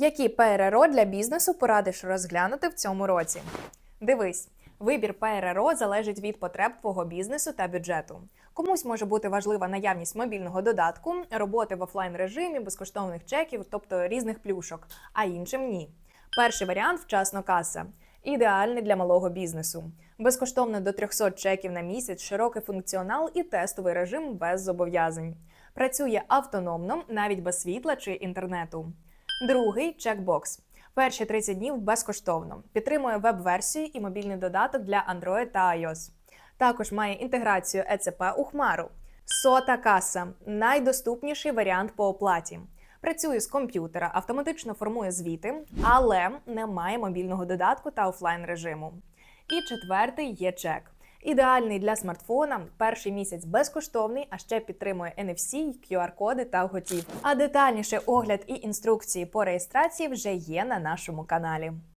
Які ПРРО для бізнесу порадиш розглянути в цьому році? Дивись, вибір ПРРО залежить від потреб твого бізнесу та бюджету. Комусь може бути важлива наявність мобільного додатку, роботи в офлайн режимі, безкоштовних чеків, тобто різних плюшок, а іншим ні. Перший варіант вчасно каса. Ідеальний для малого бізнесу. Безкоштовно до 300 чеків на місяць, широкий функціонал і тестовий режим без зобов'язань. Працює автономно, навіть без світла чи інтернету. Другий чекбокс. Перші 30 днів безкоштовно. Підтримує веб-версію і мобільний додаток для Android та iOS. Також має інтеграцію ЕЦП у Хмару. Сота каса найдоступніший варіант по оплаті. Працює з комп'ютера, автоматично формує звіти, але не має мобільного додатку та офлайн режиму. І четвертий є чек. Ідеальний для смартфона, перший місяць безкоштовний, а ще підтримує NFC, QR-коди та готів. А детальніше огляд і інструкції по реєстрації вже є на нашому каналі.